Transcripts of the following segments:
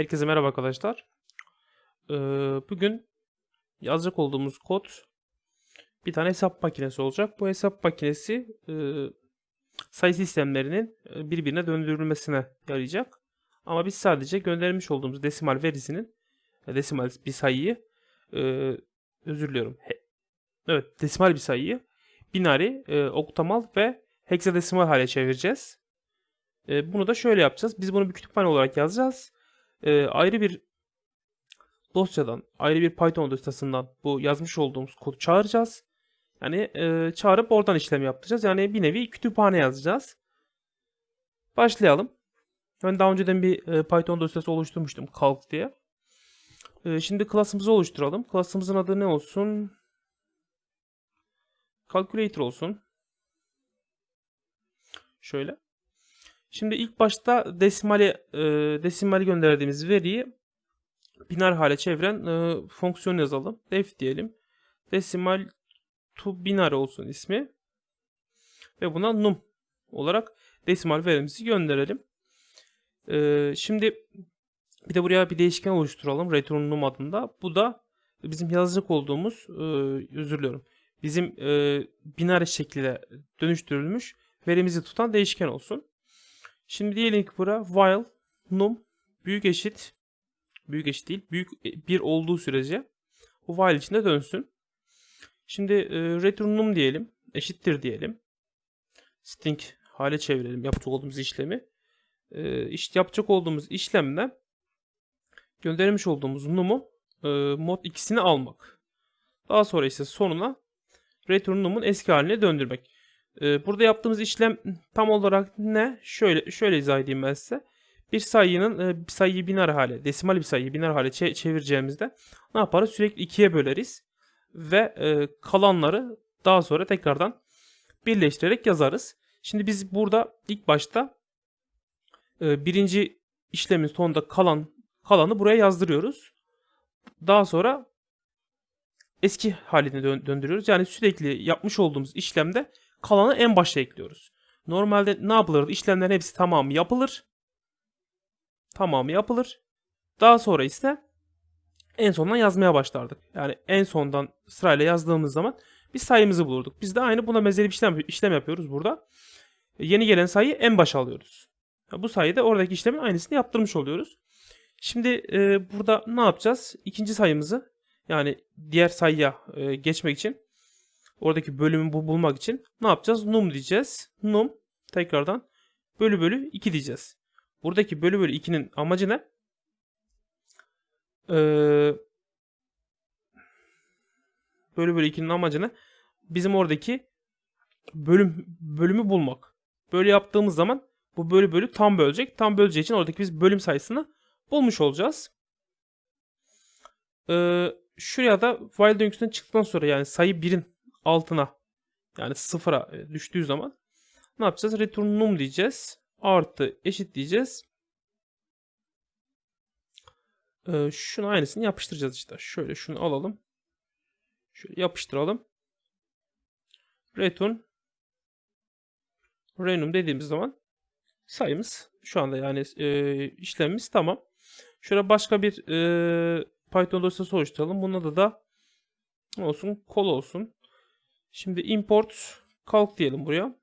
Herkese merhaba arkadaşlar. Ee, bugün yazacak olduğumuz kod bir tane hesap makinesi olacak. Bu hesap makinesi e, sayı sistemlerinin e, birbirine döndürülmesine yarayacak. Ama biz sadece göndermiş olduğumuz desimal verisinin e, desimal bir sayıyı e, özür diliyorum. He- evet desimal bir sayıyı binary, e, oktamal ve heksadesimal hale çevireceğiz. E, bunu da şöyle yapacağız. Biz bunu bir kütüphane olarak yazacağız e, ayrı bir dosyadan, ayrı bir Python dosyasından bu yazmış olduğumuz kodu çağıracağız. Yani e, çağırıp oradan işlem yapacağız. Yani bir nevi kütüphane yazacağız. Başlayalım. Ben daha önceden bir e, Python dosyası oluşturmuştum calc diye. E, şimdi class'ımızı oluşturalım. Class'ımızın adı ne olsun? Calculator olsun. Şöyle. Şimdi ilk başta desimali e, desimali gönderdiğimiz veriyi biner hale çeviren e, fonksiyon yazalım. Def diyelim. Desimal to binary olsun ismi. Ve buna num olarak desimal verimizi gönderelim. E, şimdi bir de buraya bir değişken oluşturalım. Return num adında. Bu da bizim yazacak olduğumuz e, özür diliyorum. Bizim e, binary şekilde dönüştürülmüş verimizi tutan değişken olsun. Şimdi diyelim ki bura while num büyük eşit büyük eşit değil büyük bir olduğu sürece bu while içinde dönsün. Şimdi e, return num diyelim eşittir diyelim. String hale çevirelim yapacak olduğumuz işlemi. E, işte yapacak olduğumuz işlemde göndermiş olduğumuz num'u e, mod ikisini almak. Daha sonra ise sonuna return num'un eski haline döndürmek. Ee, burada yaptığımız işlem tam olarak ne? Şöyle şöyle izah edeyim ben size. Bir sayının e, bir sayıyı biner hale, desimal bir sayıyı biner hale çe- çevireceğimizde ne yaparız? Sürekli ikiye böleriz ve e, kalanları daha sonra tekrardan birleştirerek yazarız. Şimdi biz burada ilk başta e, birinci işlemin sonunda kalan kalanı buraya yazdırıyoruz. Daha sonra eski haline dö- döndürüyoruz. Yani sürekli yapmış olduğumuz işlemde kalanı en başta ekliyoruz. Normalde ne yapılır? İşlemlerin hepsi tamamı yapılır. Tamamı yapılır. Daha sonra ise en sondan yazmaya başlardık. Yani en sondan sırayla yazdığımız zaman bir sayımızı bulurduk. Biz de aynı buna benzeri bir işlem, işlem yapıyoruz burada. Yeni gelen sayıyı en başa alıyoruz. Bu sayede oradaki işlemin aynısını yaptırmış oluyoruz. Şimdi e, burada ne yapacağız? İkinci sayımızı yani diğer sayıya e, geçmek için oradaki bölümü bu bulmak için ne yapacağız? Num diyeceğiz. Num tekrardan bölü bölü 2 diyeceğiz. Buradaki bölü bölü 2'nin amacı ne? Ee, bölü bölü 2'nin amacı ne? Bizim oradaki bölüm bölümü bulmak. Böyle yaptığımız zaman bu bölü bölü tam bölecek. Tam böleceği için oradaki biz bölüm sayısını bulmuş olacağız. Ee, şuraya da while döngüsünden çıktıktan sonra yani sayı 1'in altına yani sıfıra e, düştüğü zaman ne yapacağız? Return num diyeceğiz. Artı eşit diyeceğiz. Ee, şunu aynısını yapıştıracağız işte. Şöyle şunu alalım. Şöyle yapıştıralım. Return renum dediğimiz zaman sayımız şu anda yani e, işlemimiz tamam. Şöyle başka bir e, Python dosyası oluşturalım. Bunda da da olsun kol olsun. Şimdi import calc diyelim buraya.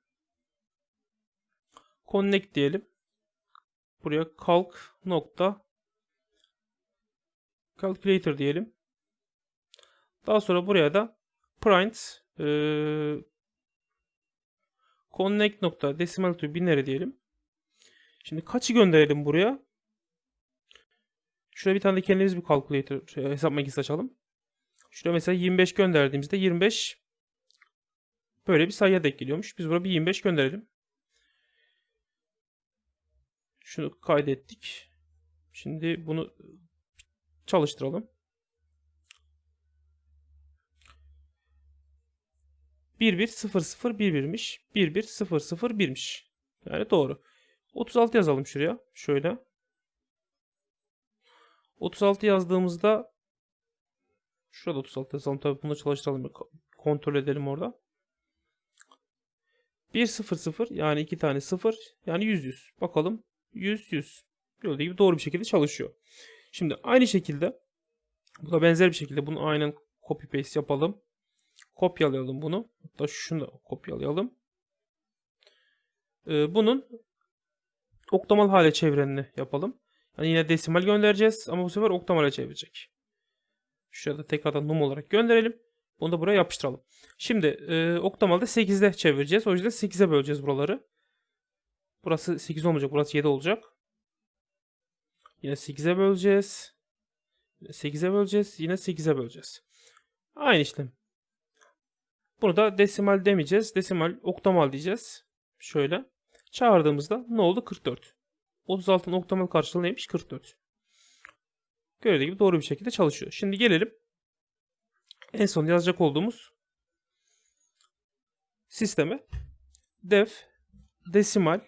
Connect diyelim. Buraya calc nokta calculator diyelim. Daha sonra buraya da print e, connect nokta decimal to binary diyelim. Şimdi kaçı gönderelim buraya? Şuraya bir tane de kendimiz bir calculator şey, hesap makinesi açalım. Şuraya mesela 25 gönderdiğimizde 25 Böyle bir sayıya denk geliyormuş. Biz buraya bir 25 gönderelim. Şunu kaydettik. Şimdi bunu çalıştıralım. 110011'miş. 11001'miş. Yani doğru. 36 yazalım şuraya. Şöyle. 36 yazdığımızda şurada 36 yazalım. Tabii bunu çalıştıralım. Kontrol edelim orada. 1 0 0 yani iki tane 0 yani 100 100. Bakalım 100 100. Gördüğü gibi doğru bir şekilde çalışıyor. Şimdi aynı şekilde bu da benzer bir şekilde bunu aynen copy paste yapalım. Kopyalayalım bunu. Hatta şunu da kopyalayalım. Ee, bunun oktamal hale çevrenini yapalım. Yani yine desimal göndereceğiz ama bu sefer oktamale çevirecek. Şurada tekrardan num olarak gönderelim. Bunu da buraya yapıştıralım. Şimdi e, oktamalda 8'de çevireceğiz. O yüzden 8'e böleceğiz buraları. Burası 8 olmayacak. Burası 7 olacak. Yine 8'e böleceğiz. Yine 8'e böleceğiz. Yine 8'e böleceğiz. Aynı işlem. Bunu da desimal demeyeceğiz. Desimal oktamal diyeceğiz. Şöyle. Çağırdığımızda ne oldu? 44. 36'nın oktamal karşılığı neymiş? 44. Gördüğü gibi doğru bir şekilde çalışıyor. Şimdi gelelim en son yazacak olduğumuz sisteme def desimal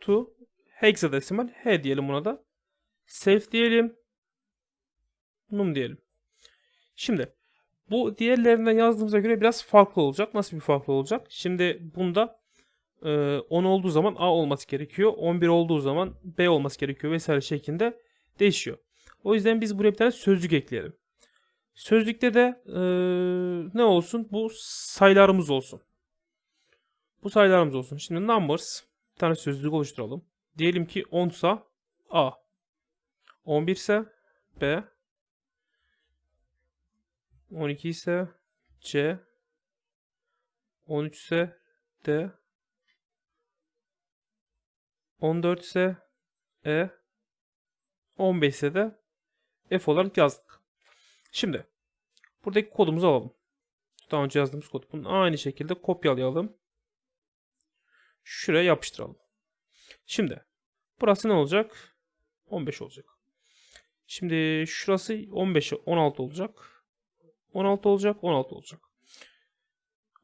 to hexadesimal h diyelim buna da. Safe diyelim. Num diyelim. Şimdi bu diğerlerinden yazdığımıza göre biraz farklı olacak. Nasıl bir farklı olacak? Şimdi bunda e, 10 olduğu zaman A olması gerekiyor. 11 olduğu zaman B olması gerekiyor vesaire şeklinde değişiyor. O yüzden biz buraya bir tane sözlük ekleyelim. Sözlükte de e, ne olsun? Bu sayılarımız olsun. Bu sayılarımız olsun. Şimdi numbers bir tane sözlük oluşturalım. Diyelim ki 10 ise A. 11 ise B. 12 ise C. 13 ise D. 14 ise E. 15 ise de F olarak yazdık. Şimdi buradaki kodumuzu alalım. Daha önce yazdığımız kod. Bunu aynı şekilde kopyalayalım. Şuraya yapıştıralım. Şimdi burası ne olacak? 15 olacak. Şimdi şurası 15 16 olacak. 16 olacak, 16 olacak.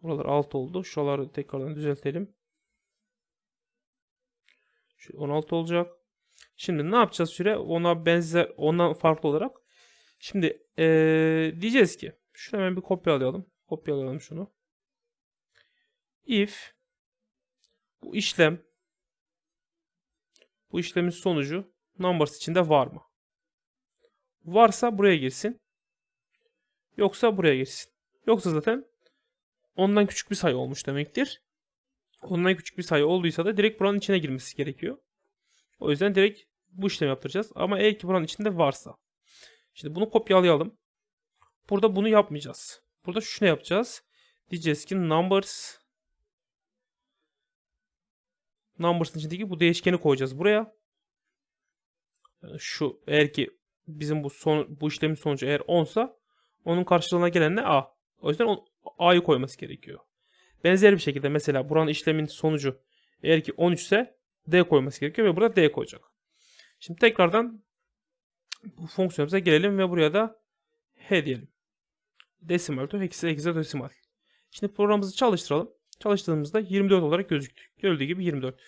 Buralar 6 oldu. Şuraları tekrardan düzeltelim. Şu 16 olacak. Şimdi ne yapacağız süre? Ona benzer, ondan farklı olarak. Şimdi ee, diyeceğiz ki şunu hemen bir kopyalayalım. Kopyalayalım şunu. If bu işlem bu işlemin sonucu numbers içinde var mı? Varsa buraya girsin. Yoksa buraya girsin. Yoksa zaten ondan küçük bir sayı olmuş demektir. Ondan küçük bir sayı olduysa da direkt buranın içine girmesi gerekiyor. O yüzden direkt bu işlemi yaptıracağız. Ama eğer ki buranın içinde varsa. Şimdi bunu kopyalayalım. Burada bunu yapmayacağız. Burada şunu yapacağız. Diyeceğiz ki numbers numbers'ın içindeki bu değişkeni koyacağız buraya. şu eğer ki bizim bu son bu işlemin sonucu eğer 10 sa onun karşılığına gelen ne A. O yüzden A'yı koyması gerekiyor. Benzer bir şekilde mesela buranın işlemin sonucu eğer ki 13 ise D koyması gerekiyor ve burada D koyacak. Şimdi tekrardan bu fonksiyonumuza gelelim ve buraya da H diyelim. Desimal to desimal. Şimdi programımızı çalıştıralım. Çalıştığımızda 24 olarak gözüktü. Gördüğü gibi 24.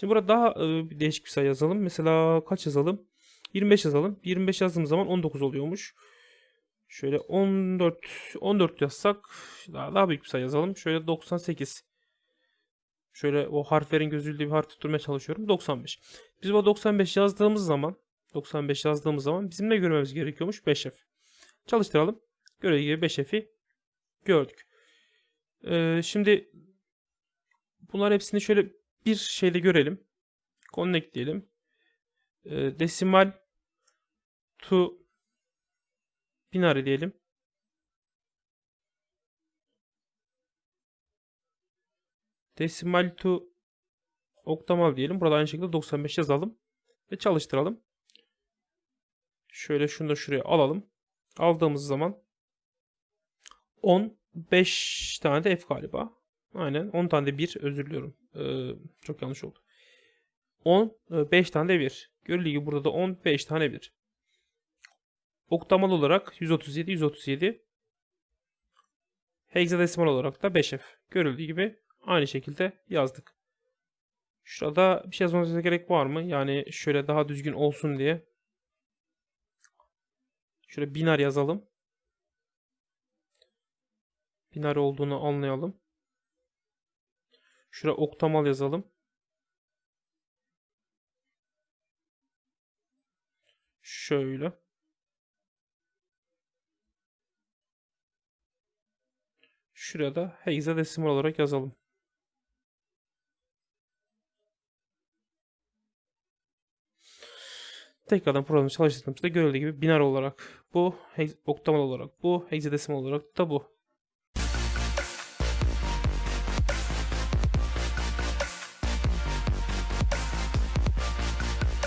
Şimdi burada daha e, değişik bir sayı yazalım. Mesela kaç yazalım? 25 yazalım. 25 yazdığımız zaman 19 oluyormuş. Şöyle 14 14 yazsak daha, daha büyük bir sayı yazalım. Şöyle 98. Şöyle o harflerin gözüldüğü bir harf tutturmaya çalışıyorum. 95. Biz bu 95 yazdığımız zaman 95 yazdığımız zaman bizim ne görmemiz gerekiyormuş? 5F. Çalıştıralım. Gördüğü gibi 5F'i gördük. Ee, şimdi bunlar hepsini şöyle bir şeyde görelim. Connect diyelim. Ee, desimal to binary diyelim. Desimal to oktamal diyelim. Burada aynı şekilde 95 yazalım. Ve çalıştıralım. Şöyle şunu da şuraya alalım. Aldığımız zaman 10 5 tane de F galiba. Aynen 10 tane de 1 özür diliyorum. Ee, çok yanlış oldu. 10 5 tane de 1. Görüldüğü gibi burada da 10 5 tane 1. Oktamal olarak 137 137. Hexadesimal olarak da 5F. Görüldüğü gibi aynı şekilde yazdık. Şurada bir şey yazmamıza gerek var mı? Yani şöyle daha düzgün olsun diye. Şöyle binar yazalım. Binar olduğunu anlayalım. Şuraya oktamal yazalım. Şöyle. Şuraya da hexadesimal olarak yazalım. Tekrardan programı çalıştırdığımızda görüldüğü gibi biner olarak bu, oktamal olarak bu, hexadesimal olarak da bu.